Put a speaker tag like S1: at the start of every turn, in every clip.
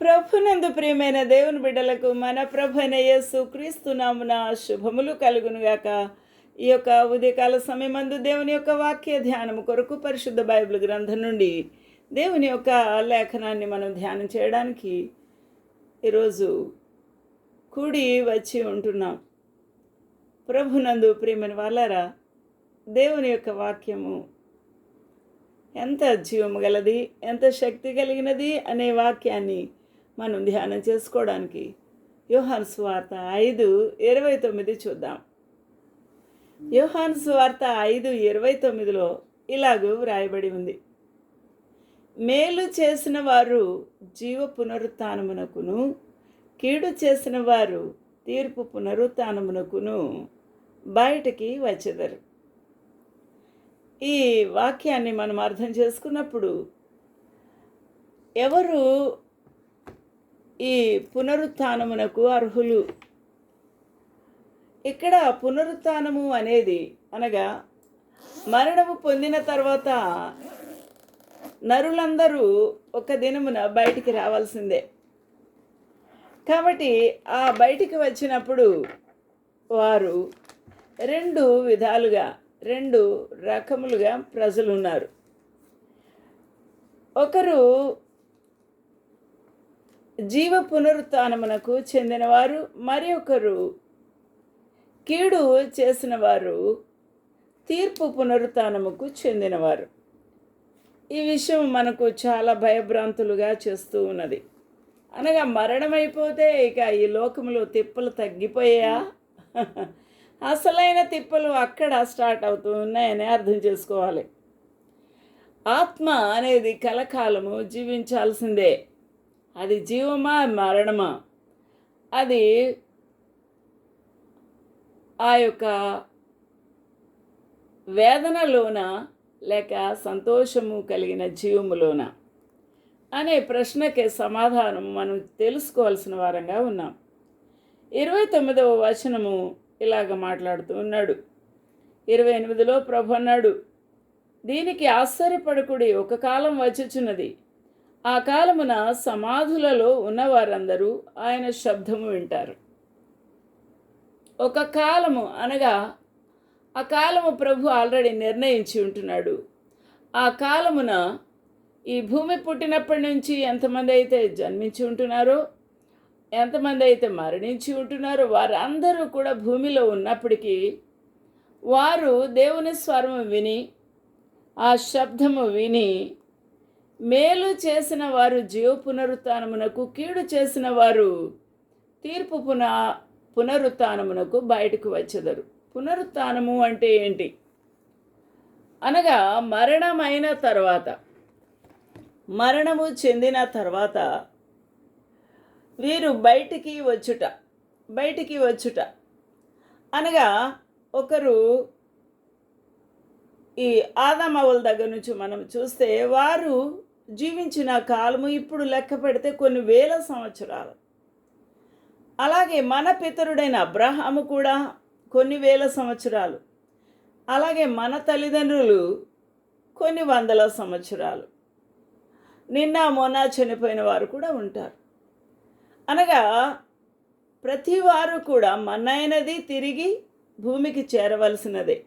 S1: ప్రభునందు ప్రియమైన దేవుని బిడ్డలకు మన ప్రభున యేసు క్రీస్తునామున శుభములు కలుగునుగాక. ఈ యొక్క ఉదయకాల సమయమందు దేవుని యొక్క వాక్య ధ్యానము కొరకు పరిశుద్ధ బైబిల్ గ్రంథం నుండి దేవుని యొక్క లేఖనాన్ని మనం ధ్యానం చేయడానికి ఈరోజు కూడి వచ్చి ఉంటున్నాం. ప్రభునందు ప్రియమైన వాళ్ళారా దేవుని యొక్క వాక్యము ఎంత జీవము గలది ఎంత శక్తి కలిగినది అనే వాక్యాన్ని మనం ధ్యానం చేసుకోవడానికి. యోహాన్ స్వార్త ఐదు ఇరవై తొమ్మిది చూద్దాం. యోహాన్ స్వార్త ఐదు ఇరవై తొమ్మిదిలో ఇలాగూ వ్రాయబడి ఉంది. మేలు చేసిన వారు జీవ పునరుత్నమునకును కీడు చేసిన వారు తీర్పు పునరుత్నమునకును బయటికి వచ్చేదారు. ఈ వాక్యాన్ని మనం అర్థం చేసుకున్నప్పుడు ఎవరు ఈ పునరుత్నమునకు అర్హులు. ఇక్కడ పునరుత్నము అనేది అనగా మరణము పొందిన తర్వాత నరులందరూ ఒక దినమున బయటికి రావాల్సిందే. కాబట్టి ఆ బయటికి వచ్చినప్పుడు వారు రెండు విధాలుగా రెండు రకములుగా ప్రజలు ఉన్నారు ఒకరు జీవ పునరుత్నమునకు చెందినవారు మరి ఒకరు. కీడు చేసిన వారు తీర్పు పునరుత్నముకు చెందినవారు. ఈ విషయం మనకు చాలా భయభ్రాంతులుగా చేస్తూ ఉన్నది. అనగా మరణం అయిపోతే ఇక ఈ లోకంలో తిప్పలు తగ్గిపోయా అసలైన తిప్పలు అక్కడ స్టార్ట్ అవుతూ ఉన్నాయని అర్థం చేసుకోవాలి. ఆత్మ అనేది కలకాలము జీవించాల్సిందే. అది జీవమా మరణమా? అది ఆ యొక్క వేదనలోన లేక సంతోషము కలిగిన జీవములోన అనే ప్రశ్నకి సమాధానం మనం తెలుసుకోవాల్సిన వారంగా ఉన్నాం. ఇరవై తొమ్మిదవ వచనము ఇలాగ మాట్లాడుతూ ఉన్నాడు. ఇరవై ఎనిమిదిలో ప్రభు అన్నాడు దీనికి ఆశ్చర్యపడకుడి ఒక కాలం వచ్చుచున్నది. ఆ కాలమున సమాధులలో ఉన్నవారందరూ ఆయన శబ్దము వింటారు. ఒక కాలము అనగా ఆ కాలము ప్రభు ఆల్రెడీ నిర్ణయించి ఉంటున్నాడు. ఆ కాలమున ఈ భూమి పుట్టినప్పటి నుంచి ఎంతమంది అయితే జన్మించి ఉంటున్నారో ఎంతమంది అయితే మరణించి ఉంటున్నారో వారందరూ కూడా భూమిలో ఉన్నప్పటికీ వారు దేవుని స్వరము విని ఆ శబ్దము విని మేలు చేసిన వారు జీవ పునరుత్నమునకు కీడు చేసిన వారు తీర్పు పున పునరుత్నమునకు బయటకు వచ్చెదరు. పునరుత్నము అంటే ఏంటి? అనగా మరణమైన తర్వాత మరణము చెందిన తర్వాత వీరు బయటికి వచ్చుట బయటికి వచ్చుట. అనగా ఒకరు ఈ ఆదామవుల దగ్గర నుంచి మనం చూస్తే వారు జీవించిన కాలము ఇప్పుడు లెక్క పెడితే కొన్ని వేల సంవత్సరాలు. అలాగే మన పితరుడైన అబ్రహాము కూడా కొన్ని వేల సంవత్సరాలు. అలాగే మన తల్లిదండ్రులు కొన్ని వందల సంవత్సరాలు. నిన్న మొన్న చనిపోయిన వారు కూడా ఉంటారు. అనగా ప్రతి వారు కూడా మన్నైనది తిరిగి భూమికి చేరవలసినదే.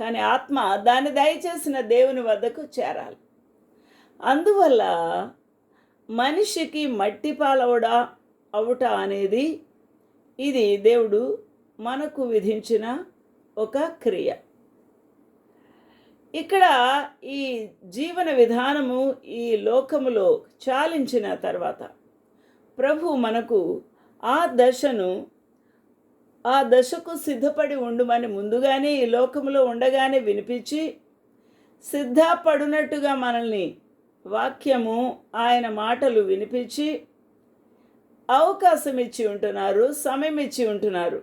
S1: కానీ ఆత్మ దాన్ని దయచేసిన దేవుని వద్దకు చేరాలి. అందువల్ల మనిషికి మట్టి పాలవడా అవుట అనేది ఇది దేవుడు మనకు విధించిన ఒక క్రియ. ఇక్కడ ఈ జీవన విధానము ఈ లోకములో చాలించిన తర్వాత ప్రభు మనకు ఆ దశను ఆ దశకు సిద్ధపడి ఉండుమని ముందుగానే ఈ లోకములో ఉండగానే వినిపించి సిద్ధపడినట్టుగా మనల్ని వాక్యము ఆయన మాటలు వినిపించి అవకాశం ఇచ్చి ఉంటున్నారు సమయం ఇచ్చి ఉంటున్నారు.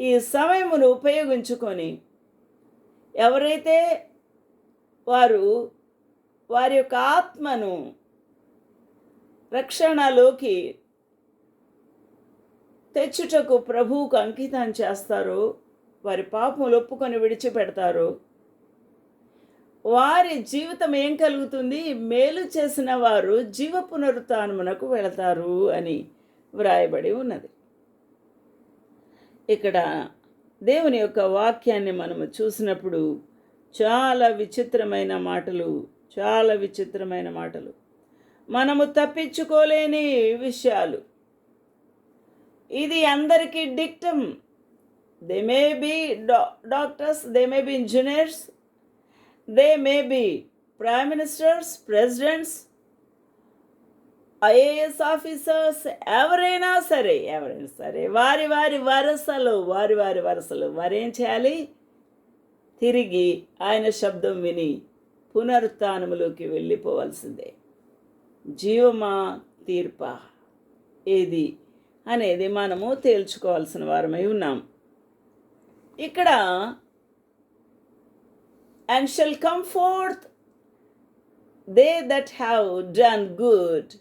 S1: ఈ సమయమును ఉపయోగించుకొని ఎవరైతే వారు వారి యొక్క ఆత్మను రక్షణలోకి తెచ్చుటకు ప్రభువుకు అంకితం చేస్తారో వారి పాపములు ఒప్పుకొని విడిచిపెడతారో వారి జీవితం ఏం కలుగుతుంది? మేలు చేసిన వారు జీవ పునరుత్నమునకు వెళతారు అని వ్రాయబడి ఉన్నది. ఇక్కడ దేవుని యొక్క వాక్యాన్ని మనము చూసినప్పుడు చాలా విచిత్రమైన మాటలు చాలా విచిత్రమైన మాటలు. మనము తప్పించుకోలేని విషయాలు. ఇది అందరికీ dictum. They may be doctors they may be engineers they may be prime ministers presidents IAS officers ఎవరైనా సరే ఎవరైనా సరే వారి వారి వరసలు వారి వారి వరసలు మరేం చేయాలి? తిరిగి ఆయన శబ్దం విని పునరుత్నములోకి వెళ్ళిపోవాల్సిందే. జీవమా తీర్ప? ఏది అనేది మనము తేల్చుకోవాల్సిన వారమై ఉన్నాం. ఇక్కడ and shall come forth they that have done good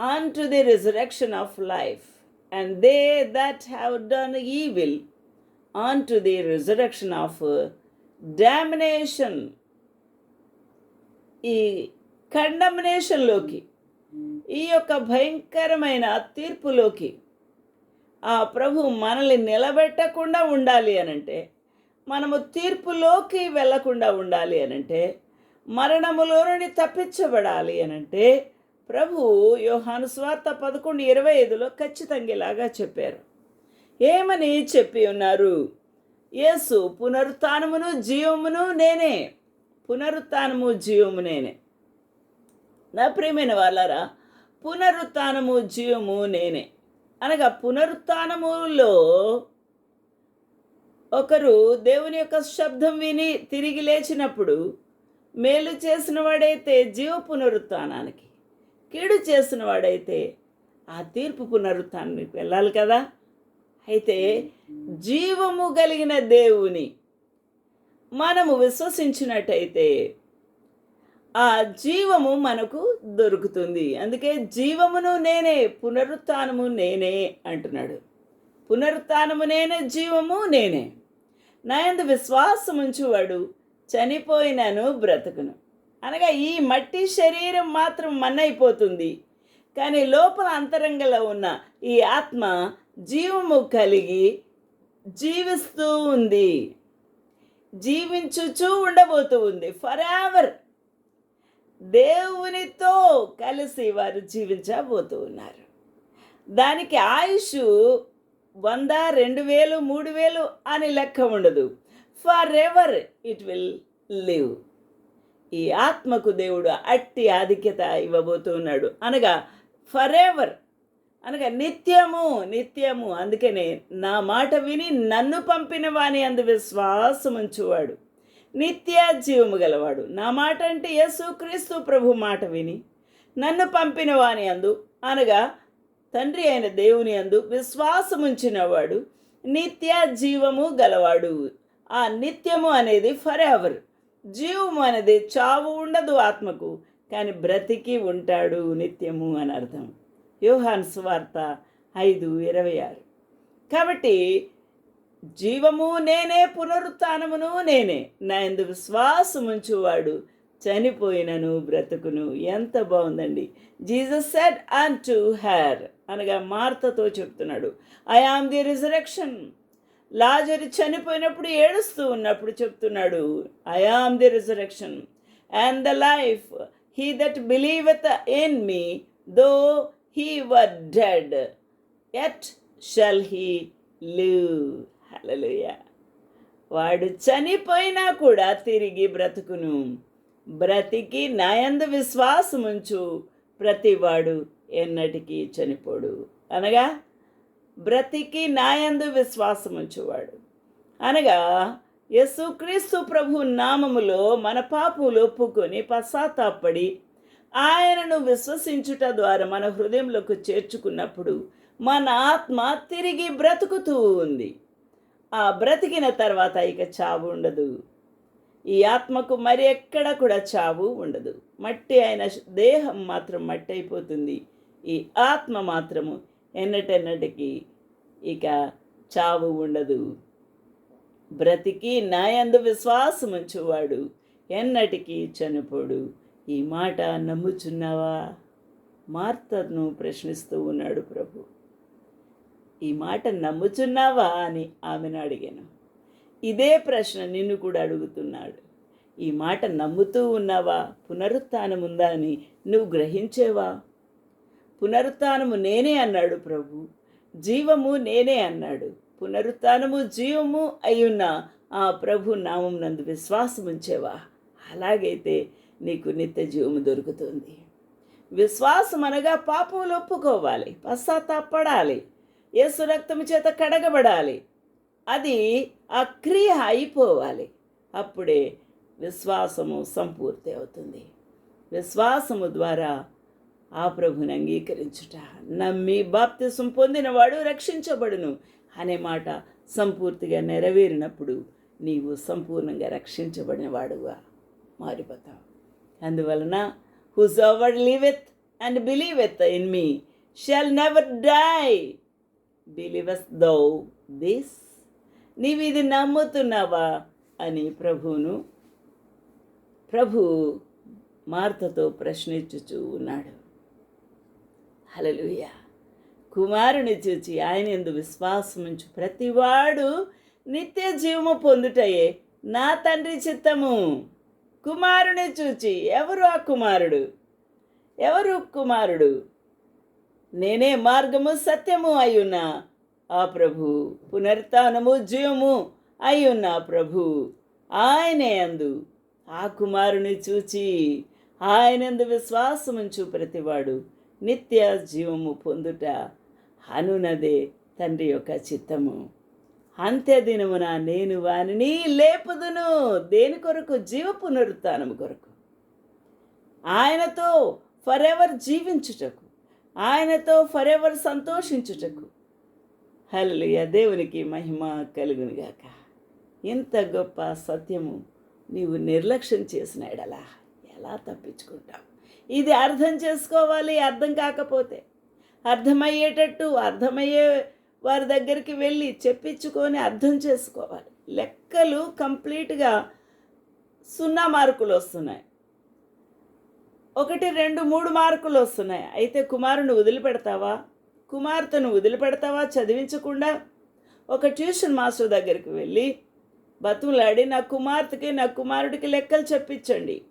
S1: unto the resurrection of life, and they that have done evil unto the resurrection of uh, damnation. ఈ కండమినేషన్లోకి ఈ యొక్క భయంకరమైన తీర్పులోకి ఆ ప్రభు మనల్ని నిలబెట్టకుండా ఉండాలి అనంటే మనము తీర్పులోకి వెళ్ళకుండా ఉండాలి అనంటే మరణములో నుండి తప్పించబడాలి అనంటే ప్రభు యోహాను స్వార్త పదకొండు ఇరవై ఐదులో ఖచ్చితంగా ఇలాగా చెప్పారు. ఏమని చెప్పి ఉన్నారు? యేసు పునరుత్నమును జీవమును నేనే. పునరుత్నము జీవము నేనే. నా ప్రియమైన వాళ్ళారా పునరుత్నము జీవము నేనే. అనగా పునరుత్నములో ఒకరు దేవుని యొక్క శబ్దం విని తిరిగి లేచినప్పుడు మేలు చేసిన వాడైతే జీవ పునరుత్నానికి కీడు చేసిన వాడైతే ఆ తీర్పు పునరుత్నానికి వెళ్ళాలి కదా? అయితే జీవము కలిగిన దేవుని మనము విశ్వసించినట్టయితే ఆ జీవము మనకు దొరుకుతుంది. అందుకే జీవమును నేనే పునరుత్నము నేనే అంటున్నాడు. పునరుత్నము నేనే జీవము నేనే. నాయందు విశ్వాసం ఉంచువాడు చనిపోయినను బ్రతుకును. అనగా ఈ మట్టి శరీరం మాత్రం మన్నైపోతుంది. కానీ లోపల అంతరంగంలో ఉన్న ఈ ఆత్మ జీవము కలిగి జీవిస్తూ ఉంది. జీవించుచూ ఉండబోతూ ఉంది. ఫర్ ఎవర్ దేవునితో కలిసి వారు జీవించబోతూ ఉన్నారు. దానికి ఆయుష్ వంద రెండు వేలు మూడు వేలు అని లెక్క ఉండదు. For ever it will live ఈ ఆత్మకు దేవుడు అట్టి ఆధిక్యత ఇవ్వబోతున్నాడు. అనగా ఫర్ ఎవర్ అనగా నిత్యము నిత్యము. అందుకనే నా మాట విని నన్ను పంపిన వాని అందు విశ్వాసం ఉంచువాడు. నిత్య జీవము గలవాడు. నా మాట అంటే యేసు క్రీస్తు ప్రభు మాట విని నన్ను పంపిన వాని అందు. అనగా తండ్రి అయిన దేవుని అందు విశ్వాసముంచినవాడు నిత్య జీవము గలవాడు. ఆ నిత్యము అనేది ఫర్ ఎవర్ జీవము అనేది చావు ఉండదు ఆత్మకు కానీ బ్రతికి ఉంటాడు నిత్యము అని అర్థం. యోహాన్ స్వార్త ఐదు ఇరవై ఆరు. కాబట్టి జీవము నేనే పునరుత్నమును నేనే. నా ఎందు విశ్వాసముంచువాడు చనిపోయినను బ్రతుకును. ఎంత బాగుందండి. Jesus said and to her అనగా మార్తతో చెప్తున్నాడు ఐ ఆమ్ ది రిజరెక్షన్ లాజరు చనిపోయినప్పుడు ఏడుస్తూ ఉన్నప్పుడు చెప్తున్నాడు I am the resurrection and the life he that believeth in me though he were dead yet shall he live hallelujah వాడు చనిపోయినా కూడా తిరిగి బ్రతుకును. బ్రతికి నాయందు విశ్వాసముంచు ప్రతివాడు ఎన్నటికీ చనిపోడు. అనగా బ్రతికి నాయందు విశ్వాసముంచువాడు. అనగా యేసుక్రీస్తు ప్రభు నామములో మన పాపులు ఒప్పుకొని పశ్చాత్తాపడి ఆయనను విశ్వసించుట ద్వారా మన హృదయంలోకి చేర్చుకున్నప్పుడు మన ఆత్మ తిరిగి బ్రతుకుతూ ఉంది. ఆ బ్రతికిన తర్వాత ఇక చావు ఉండదు. ఈ ఆత్మకు మరి ఎక్కడ కూడా చావు ఉండదు. మట్టి అయిన దేహం మాత్రం మట్టి అయిపోతుంది. ఈ ఆత్మ మాత్రము ఎన్నటెన్నటికి ఇక చావు ఉండదు. బ్రతికి నాయందు విశ్వాసముంచువాడు ఎన్నటికీ చనిపోడు. ఈ మాట నమ్ముచున్నావా? మార్తను ప్రశ్నిస్తూ ఉన్నాడు ప్రభు. ఈ మాట నమ్ముచున్నావా అని ఆమెను అడిగాను. ఇదే ప్రశ్న నిన్ను కూడా అడుగుతున్నాడు. ఈ మాట నమ్ముతూ ఉన్నావా? పునరుత్నం ఉందా అని నువ్వు గ్రహించేవా? పునరుత్నము నేనే అన్నాడు ప్రభు. జీవము నేనే అన్నాడు. పునరుత్నము జీవము అయ్యున్న ఆ ప్రభు నామం నందు విశ్వాసం ఉంచేవా? అలాగైతే నీకు నిత్య జీవము దొరుకుతుంది. విశ్వాసం అనగా పాపములు ఒప్పుకోవాలి పశ్చాత్తాపడాలి యేసు రక్తము చేత కడగబడాలి అది ఆ క్రియ అయిపోవాలి. అప్పుడే విశ్వాసము సంపూర్తి అవుతుంది. విశ్వాసము ద్వారా ఆ ప్రభుని అంగీకరించుట. నమ్మి బాప్తిసం పొందినవాడు రక్షించబడును అనే మాట సంపూర్తిగా నెరవేరినప్పుడు నీవు సంపూర్ణంగా రక్షించబడిన వాడుగా మారిపోతావు. అందువలన whosoever liveth and believeth in me shall never die believest thou this నీవు ఇది నమ్ముతున్నావా? అని ప్రభువును ప్రభు మార్తతో ప్రశ్నించుచూ ఉన్నాడు. హలలుయ కుమారుని చూచి ఆయన ఎందు విశ్వాసముంచు ప్రతివాడు నిత్య జీవము పొందుటయే నా తండ్రి చిత్తము. కుమారుని చూచి ఎవరు ఆ కుమారుడు? ఎవరు కుమారుడు? నేనే మార్గము సత్యము అయ్యున్నా. ఆ ప్రభు పునరుత్నము జీవము అయ్యున్న ప్రభు ఆయనే అందు. ఆ కుమారుని చూచి ఆయనందు విశ్వాసముంచు ప్రతివాడు. నిత్య జీవము పొందుట అనునదే తండ్రి యొక్క చిత్తము. అంత్యదినమున నేను వానిని లేపుదును. దేని కొరకు? జీవ పునరుత్నము కొరకు. ఆయనతో ఫర్ ఎవర్ జీవించుటకు. ఆయనతో ఫర్ ఎవర్ సంతోషించుటకు. హల్లెలూయా దేవునికి మహిమ కలుగునుగాక ఇంత గొప్ప సత్యము నీవు నిర్లక్ష్యం చేసిన ఎడలా ఎలా తప్పించుకుంటావు? ఇది అర్థం చేసుకోవాలి అర్థం కాకపోతే. అర్థమయ్యేటట్టు అర్థమయ్యే వారి దగ్గరికి వెళ్ళి చెప్పించుకొని అర్థం చేసుకోవాలి. లెక్కలు కంప్లీట్గా సున్నా మార్కులు వస్తున్నాయి. ఒకటి రెండు మూడు మార్కులు వస్తున్నాయి. అయితే కుమారుని వదిలిపెడతావా? కుమార్తెను వదిలిపెడతావా? చదివించకుండా ఒక ట్యూషన్ మాస్టర్ దగ్గరికి వెళ్ళి బతుములాడి నా కుమార్తెకి నా కుమారుడికి లెక్కలు చెప్పించండి.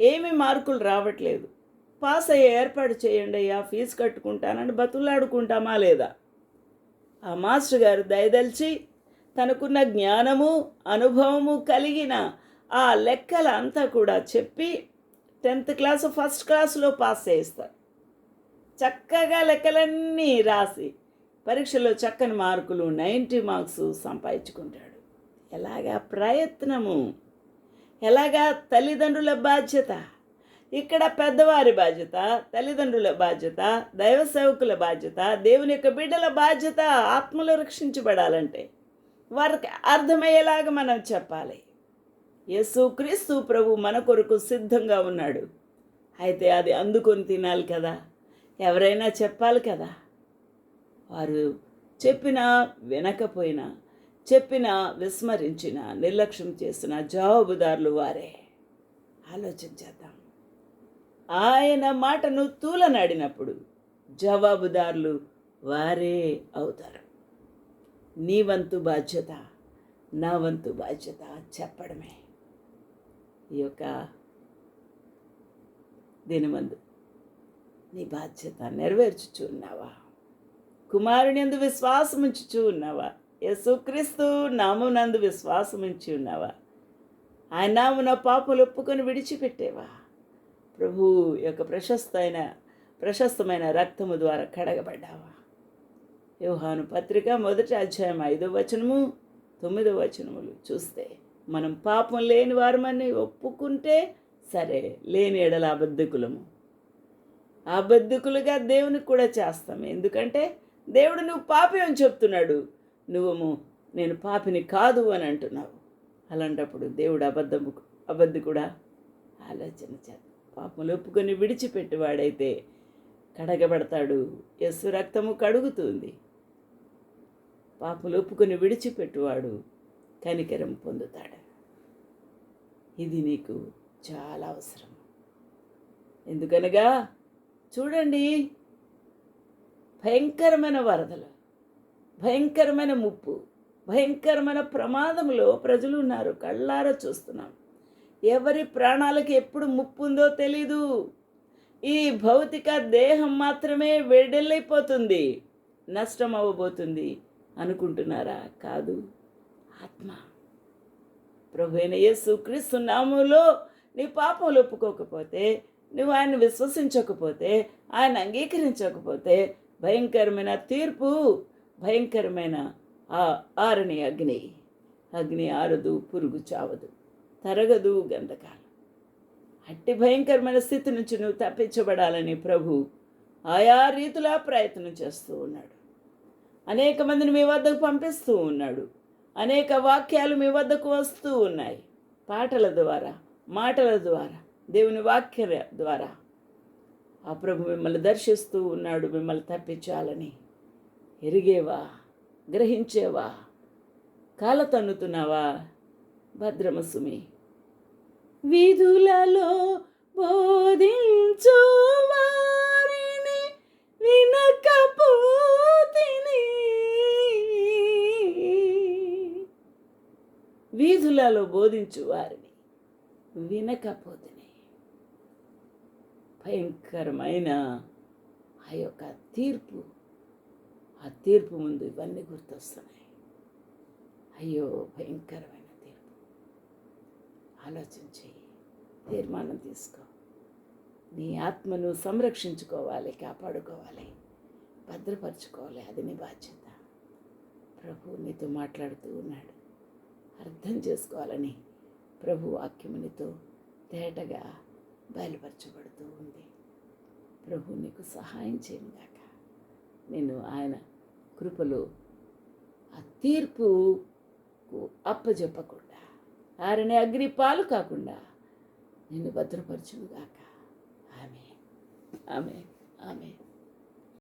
S1: ఏమి మార్కులు రావట్లేదు. పాస్ అయ్యే ఏర్పాటు చేయండి అయ్యా ఫీజు కట్టుకుంటానని బతులాడుకుంటామా లేదా? ఆ మాస్టర్ గారు దయదలిచి తనకున్న జ్ఞానము అనుభవము కలిగిన ఆ లెక్కల అంతా కూడా చెప్పి టెన్త్ క్లాసు ఫస్ట్ క్లాసులో పాస్ చేయిస్తారు. చక్కగా లెక్కలన్నీ రాసి పరీక్షలో చక్కని మార్కులు నైంటీ మార్క్స్ సంపాదించుకుంటాడు. ఎలాగా ప్రయత్నము? ఎలాగా? తల్లిదండ్రుల బాధ్యత. ఇక్కడ పెద్దవారి బాధ్యత తల్లిదండ్రుల బాధ్యత దైవ సేవకుల బాధ్యత దేవుని యొక్క బిడ్డల బాధ్యత ఆత్మలో రక్షించబడాలంటే వారికి అర్థమయ్యేలాగా మనం చెప్పాలి. యేసు క్రీస్తు ప్రభు మన కొరకు సిద్ధంగా ఉన్నాడు. అయితే అది అందుకొని తినాలి కదా? ఎవరైనా చెప్పాలి కదా? వారు చెప్పినా వినకపోయినా చెప్పిన విస్మరించిన నిర్లక్ష్యం చేసిన జవాబుదారులు వారే. ఆలోచించేద్దాం ఆయన మాటను తూలనాడినప్పుడు జవాబుదారులు వారే అవుతారు. నీ వంతు బాధ్యత నా వంతు బాధ్యత చెప్పడమే. ఈ యొక్క దినమందు నీ బాధ్యత నెరవేర్చుచూ ఉన్నావా? కుమారుని ఎందు విశ్వాసం ఉంచుచూ ఉన్నావా? యేసుక్రీస్తు నామునందు విశ్వాసం ఉంచి ఉన్నావా? ఆయన నామున పాపలు ఒప్పుకొని విడిచిపెట్టేవా? ప్రభు యొక్క ప్రశస్తమైన ప్రశస్తమైన రక్తము ద్వారా కడగబడ్డావా? యోహాను పత్రిక మొదటి అధ్యాయం ఐదో వచనము తొమ్మిదో వచనములు చూస్తే మనం పాపం లేని వారమని ఒప్పుకుంటే సరే లేని ఎడల అబద్ధకులము. అబద్ధకులుగా దేవునికి కూడా చేస్తాం. ఎందుకంటే దేవుడు నువ్వు పాపి అని చెప్తున్నాడు. నువ్వు నేను పాపిని కాదు అని అంటున్నావు. అలాంటప్పుడు దేవుడు అబద్ధము అబద్ధి కూడా ఆలోచన చేద్దాం పాపములు ఒప్పుకొని విడిచిపెట్టేవాడైతే కడగబడతాడు. యస్సు రక్తము కడుగుతుంది. పాపములు ఒప్పుకొని విడిచిపెట్టువాడు కనికరం పొందుతాడు. ఇది నీకు చాలా అవసరం. ఎందుకనగా చూడండి భయంకరమైన వరదలు. భయంకరమైన ముప్పు భయంకరమైన ప్రమాదంలో ప్రజలు ఉన్నారు. కళ్ళారా చూస్తున్నాం. ఎవరి ప్రాణాలకు ఎప్పుడు ముప్పు ఉందో తెలీదు. ఈ భౌతిక దేహం మాత్రమే వెడెళ్ళైపోతుంది నష్టం అవ్వబోతుంది అనుకుంటున్నారా? కాదు. ఆత్మ. ప్రభు అయిన యేసు క్రీస్తు నామంలో నీ పాపములు ఒప్పుకోకపోతే నువ్వు ఆయన విశ్వసించకపోతే ఆయన అంగీకరించకపోతే భయంకరమైన తీర్పు భయంకరమైన ఆ ఆరని అగ్ని. అగ్ని ఆరదు పురుగు చావదు తరగదు గంధకాలం. అట్టి భయంకరమైన స్థితి నుంచి నువ్వు తప్పించబడాలని ప్రభు ఆయా రీతిలా ప్రయత్నం చేస్తూ ఉన్నాడు. అనేక మందిని మీ వద్దకు పంపిస్తూ ఉన్నాడు. అనేక వాక్యాలు మీ వద్దకు వస్తూ ఉన్నాయి. పాటల ద్వారా మాటల ద్వారా దేవుని వాక్య ద్వారా. ఆ ప్రభు మిమ్మల్ని దర్శిస్తూ ఉన్నాడు మిమ్మల్ని తప్పించాలని. ఎరిగేవా? గ్రహించేవా? కాల తన్నుతున్నావా భద్రమసుమి. విధులలో బోధించు వారిని వినకపోతిని. వీధులలో బోధించు వారిని వినకపోతిని. భయంకరమైన ఆ యొక్క తీర్పు ఆ తీర్పు ముందు ఇవన్నీ గుర్తొస్తున్నాయి. అయ్యో భయంకరమైన తీర్పు. ఆలోచన చెయ్యి. తీర్మానం తీసుకో. నీ ఆత్మను సంరక్షించుకోవాలి కాపాడుకోవాలి భద్రపరచుకోవాలి. అది నీ బాధ్యత. ప్రభు నీతో మాట్లాడుతూ ఉన్నాడు. అర్థం చేసుకోవాలని ప్రభు వాక్యమునితో తేటగా బయలుపరచబడుతూ ఉంది. ప్రభు నీకు సహాయం చేయను గాక. నేను ఆయన కృపలో ఆ తీర్పుకు అప్పజెప్పకుండా ఆరనే అగ్ని పాలు కాకుండా నిన్ను భద్రపరచునుగాక. ఆమె ఆమె ఆమె